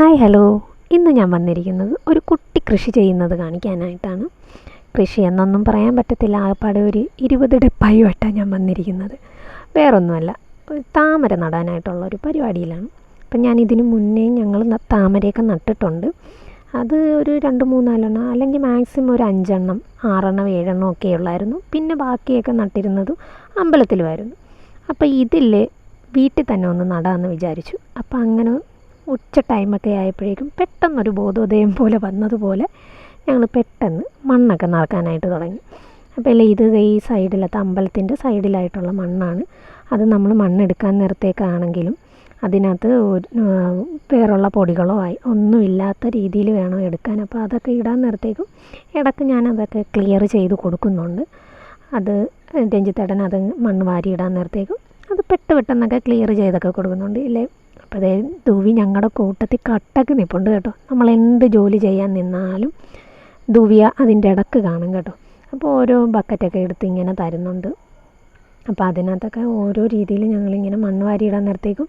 Hi hello. ഇന്ന് ഞാൻ വന്നിരിക്കുന്നത് ഒരു കുട്ടി കൃഷി ചെയ്യുന്നത് കാണിക്കാനായിട്ടാണ്. കൃഷി എന്നൊന്നും പറയാൻ പറ്റത്തില്ല. ആകപ്പാടെ ഒരു ഇരുപത് ഡെപ്പായുമായിട്ടാണ് ഞാൻ വന്നിരിക്കുന്നത്. വേറൊന്നുമല്ല താമര നടാനായിട്ടുള്ള ഒരു പരിപാടിയിലാണ്. അപ്പം ഞാൻ ഇതിനു മുന്നേ ഞങ്ങൾ താമരയൊക്കെ നട്ടിട്ടുണ്ട്. അത് ഒരു രണ്ട് മൂന്നാലെണ്ണം അല്ലെങ്കിൽ മാക്സിമം ഒരു അഞ്ചെണ്ണം ആറെണ്ണം ഏഴെണ്ണം ഒക്കെ ഉള്ളായിരുന്നു. പിന്നെ ബാക്കിയൊക്കെ നട്ടിരുന്നതും അമ്പലത്തിലുമായിരുന്നു. അപ്പോൾ ഇതിൽ വീട്ടിൽ തന്നെ ഒന്ന് നടാമെന്ന് വിചാരിച്ചു. അപ്പോൾ അങ്ങനെ ഉച്ച ടൈമൊക്കെ ആയപ്പോഴേക്കും പെട്ടെന്നൊരു ബോധോദയം പോലെ വന്നതുപോലെ ഞങ്ങൾ പെട്ടെന്ന് മണ്ണൊക്കെ നിറക്കാനായിട്ട് തുടങ്ങി. അപ്പോൾ അല്ലേ ഇത് ഈ സൈഡിലത്തെ അമ്പലത്തിന്റെ സൈഡിലായിട്ടുള്ള മണ്ണാണ്. അത് നമ്മൾ മണ്ണെടുക്കാൻ നേരത്തേക്കാണെങ്കിലും അതിനകത്ത് വേറുള്ള പൊടികളോ ആയി ഒന്നുമില്ലാത്ത രീതിയിൽ വേണം എടുക്കാൻ. അപ്പോൾ അതൊക്കെ ഇടാൻ നേരത്തേക്കും ഇടയ്ക്ക് ഞാൻ അതൊക്കെ ക്ലിയർ ചെയ്ത് കൊടുക്കുന്നുണ്ട്. അത് രഞ്ജിത്തേട്ടൻ അത് മണ്ണ് വാരി ഇടാൻ നേരത്തേക്കും അത് പെട്ട് പെട്ടെന്നൊക്കെ ക്ലിയർ ചെയ്തൊക്കെ കൊടുക്കുന്നുണ്ട്. ഇല്ലേ? അപ്പോൾ അതേ ദുവി ഞങ്ങളുടെ കൂട്ടത്തിൽ കട്ടക്ക് നിൽപ്പുണ്ട് കേട്ടോ. നമ്മൾ എന്ത് ജോലി ചെയ്യാൻ നിന്നാലും ദുവിയ അതിന്റെ ഇടയ്ക്ക് കാണും കേട്ടോ. അപ്പോൾ ഓരോ ബക്കറ്റൊക്കെ എടുത്ത് ഇങ്ങനെ തരുന്നുണ്ട്. അപ്പോൾ അതിനകത്തൊക്കെ ഓരോ രീതിയിൽ ഞങ്ങളിങ്ങനെ മണ്ണ് വാരി ഇടാൻ നേരത്തേക്കും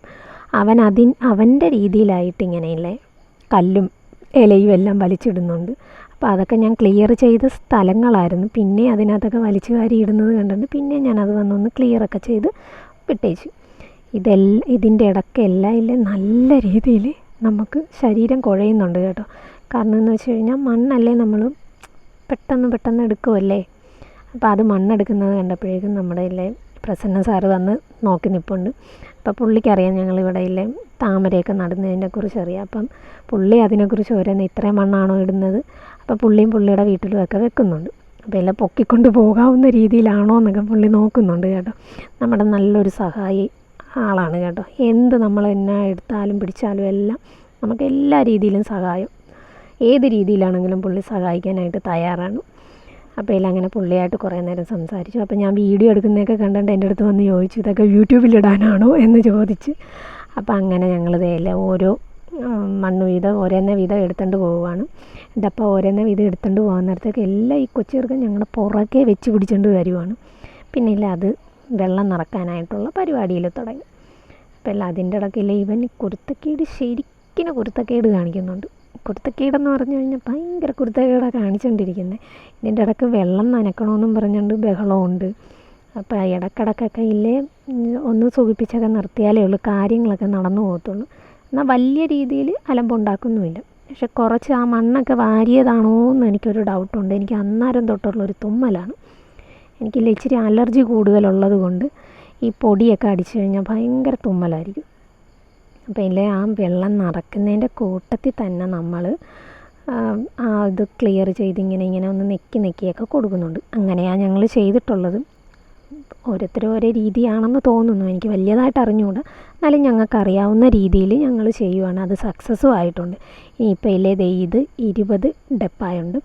അവൻ അതിൻ അവന്റെ രീതിയിലായിട്ട് ഇങ്ങനെയല്ലേ കല്ലും ഇലയും എല്ലാം വലിച്ചിടുന്നുണ്ട്. അപ്പോൾ അതൊക്കെ ഞാൻ ക്ലിയർ ചെയ്ത സ്ഥലങ്ങളായിരുന്നു. പിന്നെ അതിനകത്തൊക്കെ വലിച്ചു വാരി ഇടുന്നത് കണ്ടിട്ട് പിന്നെ ഞാനത് വന്നൊന്ന് ക്ലിയറൊക്കെ ചെയ്ത് വിട്ടേച്ചു. ഇതെല്ലാം ഇതിന്റെ ഇടയ്ക്കെല്ലാം ഇല്ല നല്ല രീതിയിൽ നമുക്ക് ശരീരം കുഴയുന്നുണ്ട് കേട്ടോ. കാരണം എന്ന് വെച്ച് കഴിഞ്ഞാൽ മണ്ണല്ലേ നമ്മൾ പെട്ടെന്ന് പെട്ടെന്ന് എടുക്കുമല്ലേ അപ്പോൾ അത് മണ്ണെടുക്കുന്നത് കണ്ടപ്പോഴേക്കും നമ്മുടെ ഇല്ലേ പ്രസന്ന സാറ് വന്ന് നോക്കി നിൽപ്പുണ്ട് അപ്പോൾ പുള്ളിക്കറിയാം ഞങ്ങളിവിടെ ഇല്ലേ താമരയൊക്കെ നടുന്നതിനെ കുറിച്ച് അറിയാം. അപ്പം പുള്ളി അതിനെക്കുറിച്ച് ഓരോന്ന് ഇത്രയും മണ്ണാണോ ഇടുന്നത്? അപ്പോൾ പുള്ളിയും പുള്ളിയുടെ വീട്ടിലുമൊക്കെ വെക്കുന്നുണ്ട്. അപ്പോൾ എല്ലാം പൊക്കിക്കൊണ്ട് പോകാവുന്ന രീതിയിലാണോ എന്നൊക്കെ പുള്ളി നോക്കുന്നുണ്ട് കേട്ടോ. നമ്മുടെ നല്ലൊരു സഹായി ആളാണ് കേട്ടോ. എന്ത് നമ്മൾ എന്നാ എടുത്താലും പിടിച്ചാലും എല്ലാം നമുക്ക് എല്ലാ രീതിയിലും സഹായം. ഏത് രീതിയിലാണെങ്കിലും പുള്ളി സഹായിക്കാനായിട്ട് തയ്യാറാണ്. അപ്പോൾ ഇതിൽ അങ്ങനെ പുള്ളിയായിട്ട് കുറേ നേരം സംസാരിച്ചു. അപ്പോൾ ഞാൻ വീഡിയോ എടുക്കുന്നതൊക്കെ കണ്ടിട്ട് എന്റെ അടുത്ത് വന്ന് ചോദിച്ചു ഇതൊക്കെ യൂട്യൂബിലിടാനാണോ എന്ന് ചോദിച്ച്. അപ്പോൾ അങ്ങനെ ഞങ്ങൾ ഇതെല്ലാം ഓരോ മണ്ണ് വീതം ഓരോന്നെ വീതം എടുത്തുകൊണ്ട് പോവുകയാണ് അപ്പോൾ ഓരോന്നെ വീതം എടുത്തുകൊണ്ട് പോകുന്നിടത്തേക്ക് എല്ലാം ഈ കൊച്ചു ചെറുക്കൻ ഞങ്ങളുടെ പുറകെ വെച്ച് പിടിച്ചുകൊണ്ട് വരുവാണ്. പിന്നെ ഇല്ല അത് വെള്ളം നിറക്കാനായിട്ടുള്ള പരിപാടിയിൽ തുടങ്ങി. അപ്പോൾ അതിന്റെ ഇടയ്ക്കില്ല ഇവൻ കുരുത്തക്കേട് ശരിക്കിന് കുരുത്തക്കേട് കാണിക്കുന്നുണ്ട്. കുരുത്തക്കേടെന്ന് പറഞ്ഞു കഴിഞ്ഞാൽ ഭയങ്കര കുരുത്തക്കേടാണ് കാണിച്ചുകൊണ്ടിരിക്കുന്നത് ഇതിന്റെ ഇടയ്ക്ക് വെള്ളം നനക്കണമെന്നും പറഞ്ഞുകൊണ്ട് ബഹളമുണ്ട് അപ്പോൾ ഇടക്കിടക്കൊക്കെ ഇല്ലേ ഒന്ന് സുഖിപ്പിച്ചൊക്കെ നിർത്തിയാലേ ഉള്ളൂ കാര്യങ്ങളൊക്കെ നടന്നു പോകത്തുള്ളൂ. എന്നാൽ വലിയ രീതിയിൽ അലമ്പുണ്ടാക്കുന്നുമില്ല. പക്ഷെ കുറച്ച് ആ മണ്ണൊക്കെ വാരിയതാണോ എന്ന് എനിക്കൊരു ഡൗട്ടുണ്ട്. എനിക്ക് അന്നേരം തൊട്ടുള്ളൊരു തുമ്മലാണ്. എനിക്കില്ല ഇച്ചിരി അലർജി കൂടുതലുള്ളത് കൊണ്ട് ഈ പൊടിയൊക്കെ അടിച്ചു കഴിഞ്ഞാൽ ഭയങ്കര തുമ്മലായിരിക്കും. അപ്പോൾ ഇല്ലേ ആ വെള്ളം നിറക്കുന്നതിന്റെ കൂട്ടത്തിൽ തന്നെ നമ്മൾ ആ ഇത് ക്ലിയർ ചെയ്ത് ഇങ്ങനെ ഇങ്ങനെ ഒന്ന് നെക്കി നെക്കിയൊക്കെ കൊടുക്കുന്നുണ്ട്. അങ്ങനെയാണ് ഞങ്ങൾ ചെയ്തിട്ടുള്ളത്. ഓരോരുത്തരും ഓരോ രീതിയാണെന്ന് തോന്നുന്നു. എനിക്ക് വലിയതായിട്ട് അറിഞ്ഞുകൂടാ. എന്നാലും ഞങ്ങൾക്ക് അറിയാവുന്ന രീതിയിൽ ഞങ്ങൾ ചെയ്യുവാണ്. അത് സക്സസ്സും ആയിട്ടുണ്ട്. ഇനിയിപ്പോൾ ഇല്ലേ ഇത് ഇരുപത് ഡെപ്പായുണ്ട്.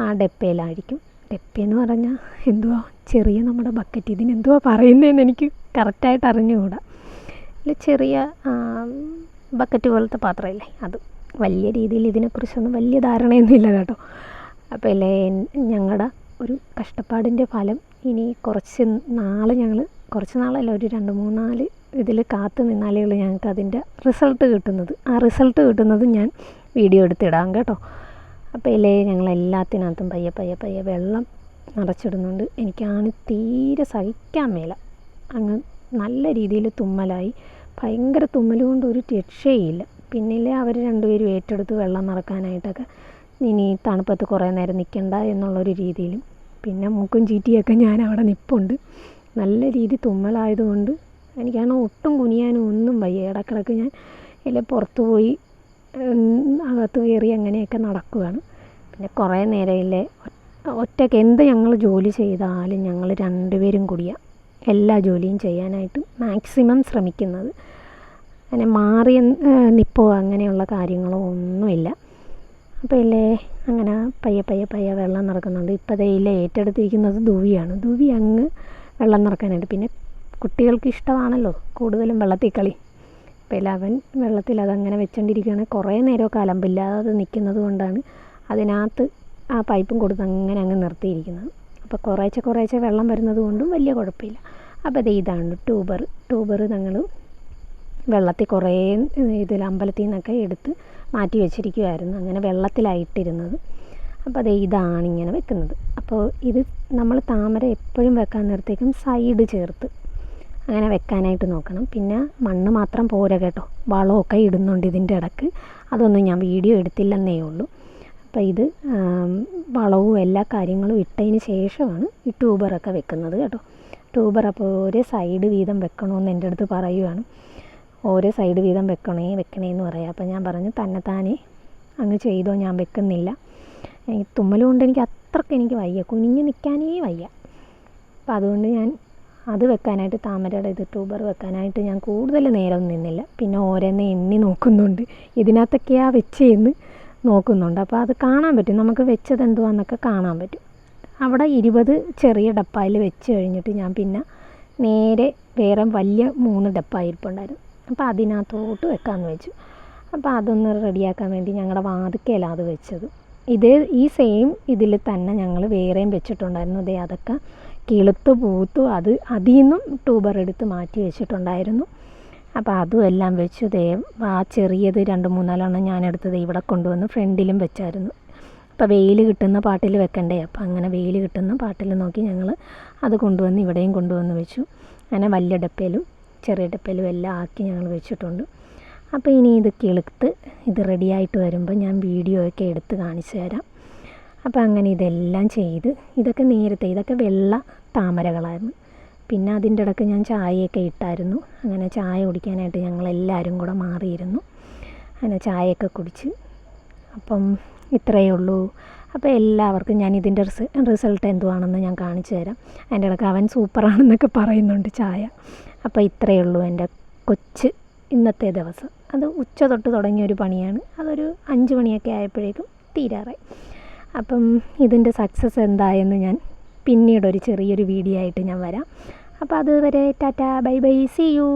ആ ഡെപ്പയിലായിരിക്കും. ഡെപ്പയെന്ന് പറഞ്ഞാൽ എന്തുവാ? ചെറിയ നമ്മുടെ ബക്കറ്റ് ഇതിനെന്തുവാ പറയുന്നതെന്ന് എനിക്ക് കറക്റ്റായിട്ട് അറിഞ്ഞുകൂടാ. ചെറിയ ബക്കറ്റ് പോലത്തെ പാത്രമല്ലേ അത്. വലിയ രീതിയിൽ ഇതിനെക്കുറിച്ചൊന്നും വലിയ ധാരണയൊന്നുമില്ല കേട്ടോ. അപ്പോൾ അല്ലേ ഞങ്ങളുടെ ഒരു കഷ്ടപ്പാടിന്റെ ഫലം ഇനി കുറച്ച് നാൾ ഞങ്ങൾ കുറച്ച് നാളല്ല ഒരു രണ്ട് മൂന്നാൽ ഇതിൽ കാത്തു നിന്നാലേ ഉള്ളൂ ഞങ്ങൾക്ക് അതിന്റെ റിസൾട്ട് കിട്ടുന്നത്. ആ റിസൾട്ട് കിട്ടുന്നത് ഞാൻ വീഡിയോ എടുത്തിടാം കേട്ടോ. അപ്പോൾ ഇലയെ ഞങ്ങൾ എല്ലാത്തിനകത്തും പയ്യെ പയ്യെ പയ്യെ വെള്ളം നിറച്ചിടുന്നുണ്ട്. എനിക്കാണ് തീരെ സഹിക്കാൻ മേല. അങ്ങ് നല്ല രീതിയിൽ തുമ്മലായി. ഭയങ്കര തുമ്മൽ കൊണ്ട് ഒരു രക്ഷയില്ല. പിന്നിലെ അവർ രണ്ടുപേരും ഏറ്റെടുത്ത് വെള്ളം നിറക്കാനായിട്ടൊക്കെ ഇനി തണുപ്പത്ത് കുറേ നേരം നിൽക്കണ്ട എന്നുള്ളൊരു രീതിയിലും പിന്നെ മൂക്കും ചീറ്റിയൊക്കെ ഞാൻ അവിടെ നിപ്പുണ്ട്. നല്ല രീതി തുമ്മലായതുകൊണ്ട് എനിക്കാണ് ഒട്ടും കുനിയാനും ഒന്നും വയ്യ. ഇടക്കിടക്ക് ഞാൻ ഇല്ല പുറത്ത് പോയി അകത്ത് കയറി അങ്ങനെയൊക്കെ നടക്കുകയാണ് പിന്നെ കുറേ നേരമില്ലേ ഒറ്റയ്ക്ക് എന്ത് ഞങ്ങൾ ജോലി ചെയ്താലും ഞങ്ങൾ രണ്ടുപേരും കൂടിയാണ് എല്ലാ ജോലിയും ചെയ്യാനായിട്ട് മാക്സിമം ശ്രമിക്കുന്നത്. അങ്ങനെ മാറി നിപ്പോ അങ്ങനെയുള്ള കാര്യങ്ങളോ ഒന്നുമില്ല. അപ്പോൾ ഇല്ലേ അങ്ങനെ പയ്യെ പയ്യെ പയ്യെ വെള്ളം നിറക്കുന്നുണ്ട്. ഇപ്പോൾ ഇല്ലേ ഏറ്റെടുത്തിരിക്കുന്നത് ദുവിയാണ് ദുവി അങ്ങ് വെള്ളം നിറക്കാനായിട്ട്. പിന്നെ കുട്ടികൾക്ക് ഇഷ്ടമാണല്ലോ കൂടുതലും വെള്ളത്തിൽ കളി. അപ്പോൾ അവൻ വെള്ളത്തിൽ അതങ്ങനെ വെച്ചുകൊണ്ടിരിക്കുകയാണ് കുറേ നേരമൊക്കെ അലമ്പില്ലാതെ അത് നിൽക്കുന്നത് കൊണ്ടാണ് അതിനകത്ത് ആ പൈപ്പും കൊടുത്ത് അങ്ങനെ അങ്ങ് നിർത്തിയിരിക്കുന്നത്. അപ്പോൾ കുറേശ്ശെ കുറേശ്ശെ വെള്ളം വരുന്നത് കൊണ്ടും വലിയ കുഴപ്പമില്ല. അപ്പോൾ ദേ ഇതാണ് ട്യൂബർ. ട്യൂബർ ഞങ്ങൾ വെള്ളത്തിൽ കുറേ ഇതിൽ അമ്പലത്തിൽ നിന്നൊക്കെ എടുത്ത് മാറ്റി വെച്ചിരിക്കുമായിരുന്നു അങ്ങനെ വെള്ളത്തിലായിട്ടിരുന്നത്. അപ്പോൾ അത് ഇതാണ് ഇങ്ങനെ വെക്കുന്നത്. അപ്പോൾ ഇത് നമ്മൾ താമര എപ്പോഴും വെക്കാൻ നേരത്തേക്കും സൈഡ് ചേർത്ത് അങ്ങനെ വെക്കാനായിട്ട് നോക്കണം. പിന്നെ മണ്ണ് മാത്രം പോരാ കേട്ടോ. വളമൊക്കെ ഇടുന്നുണ്ട് ഇതിന്റെ ഇടയ്ക്ക്. അതൊന്നും ഞാൻ വീഡിയോ എടുത്തില്ലെന്നേ ഉള്ളൂ. അപ്പോൾ ഇത് വളവും എല്ലാ കാര്യങ്ങളും ഇട്ടതിന് ശേഷമാണ് ഈ ട്യൂബറൊക്കെ വെക്കുന്നത് കേട്ടോ. ട്യൂബർ അപ്പോൾ ഒരേ സൈഡ് വീതം വെക്കണമെന്ന് എന്റെ അടുത്ത് പറയുവാണ്. ഓരോ സൈഡ് വീതം വെക്കണേ വെക്കണേ എന്ന് പറയാം. അപ്പോൾ ഞാൻ പറഞ്ഞു തന്നെത്താനെ അങ്ങ് ചെയ്തോ ഞാൻ വെക്കുന്നില്ല. ഈ തുമ്മലുകൊണ്ട് എനിക്ക് അത്രയ്ക്ക് എനിക്ക് വയ്യ. കുനിഞ്ഞ് നിൽക്കാനേ വയ്യ. അപ്പം അതുകൊണ്ട് ഞാൻ അത് വെക്കാനായിട്ട് താമരയുടെ ഇത് ട്യൂബർ വെക്കാനായിട്ട് ഞാൻ കൂടുതൽ നേരം നിന്നില്ല. പിന്നെ ഓരോന്ന് എണ്ണി നോക്കുന്നുണ്ട്. ഇതിനകത്തൊക്കെയാ വെച്ചെന്ന് നോക്കുന്നുണ്ട്. അപ്പോൾ അത് കാണാൻ പറ്റും. നമുക്ക് വെച്ചത് എന്തുവാന്നൊക്കെ കാണാൻ പറ്റും. അവിടെ ഇരുപത് ചെറിയ ഡപ്പായിൽ വെച്ച് കഴിഞ്ഞിട്ട് ഞാൻ പിന്നെ നേരെ വേറെ വലിയ മൂന്ന് ഡപ്പ ഇരിപ്പുണ്ടായിരുന്നു. അപ്പോൾ അതിനകത്തോട്ട് വെക്കാമെന്ന് വെച്ചു. അപ്പോൾ അതൊന്ന് റെഡിയാക്കാൻ വേണ്ടി ഞങ്ങളുടെ വാതിക്കയിലാണ് അത് വെച്ചത്. ഇതേ ഈ സെയിം ഇതിൽ തന്നെ ഞങ്ങൾ വേറെയും വെച്ചിട്ടുണ്ടായിരുന്നു. ദേ അതൊക്കെ കിളുത്ത് പൂത്തു. അത് അതിൽ നിന്നും ട്യൂബർ എടുത്ത് മാറ്റി വെച്ചിട്ടുണ്ടായിരുന്നു. അപ്പോൾ അതും എല്ലാം വെച്ചു. ദേ ആ ചെറിയത് രണ്ട് മൂന്നാലെണ്ണം ഞാൻ എടുത്തത് ഇവിടെ കൊണ്ടുവന്ന് ഫ്രണ്ടിലും വെച്ചായിരുന്നു. അപ്പോൾ വെയിൽ കിട്ടുന്ന പാട്ടിൽ വെക്കണ്ടേ? അപ്പോൾ അങ്ങനെ വെയിൽ കിട്ടുന്ന പാട്ടിൽ നോക്കി ഞങ്ങൾ അത് കൊണ്ടുവന്ന് ഇവിടെയും കൊണ്ടുവന്ന് വെച്ചു. അങ്ങനെ വലിയ ഡപ്പയിലും ചെറിയ ഡപ്പയിലും എല്ലാം ആക്കി ഞങ്ങൾ വെച്ചിട്ടുണ്ട്. അപ്പോൾ ഇനി ഇത് കിളുത്ത് ഇത് റെഡിയായിട്ട് വരുമ്പോൾ ഞാൻ വീഡിയോ ഒക്കെ എടുത്ത് കാണിച്ചു തരാം. അപ്പോൾ അങ്ങനെ ഇതെല്ലാം ചെയ്ത് ഇതൊക്കെ നേരത്തെ ഇതൊക്കെ വെള്ള താമരകളായിരുന്നു. പിന്നെ അതിന്റെ ഇടയ്ക്ക് ഞാൻ ചായയൊക്കെ ഇട്ടായിരുന്നു. അങ്ങനെ ചായ കുടിക്കാനായിട്ട് ഞങ്ങളെല്ലാവരും കൂടെ മാറിയിരുന്നു. അങ്ങനെ ചായയൊക്കെ കുടിച്ച്. അപ്പം ഇത്രയേ ഉള്ളൂ. അപ്പോൾ എല്ലാവർക്കും ഞാൻ ഇതിന്റെ റിസ റിസൾട്ട് എന്തുവാണെന്ന് ഞാൻ കാണിച്ചു തരാം. അതിന്റെ ഇടയ്ക്ക് അവൻ സൂപ്പറാണെന്നൊക്കെ പറയുന്നുണ്ട് ചായ. അപ്പോൾ ഇത്രയേ ഉള്ളൂ എന്റെ കൊച്ച് ഇന്നത്തെ ദിവസം. അത് ഉച്ച തൊട്ട് തുടങ്ങിയ ഒരു പണിയാണ്. അതൊരു അഞ്ച് മണിയൊക്കെ ആയപ്പോഴേക്കും തീരാറായി. അപ്പം ഇതിന്റെ സക്സസ് എന്തായെന്ന് ഞാൻ പിന്നീടൊരു ചെറിയൊരു വീഡിയോ ആയിട്ട് ഞാൻ വരാം. അപ്പോൾ അതുവരെ tata bye bye see you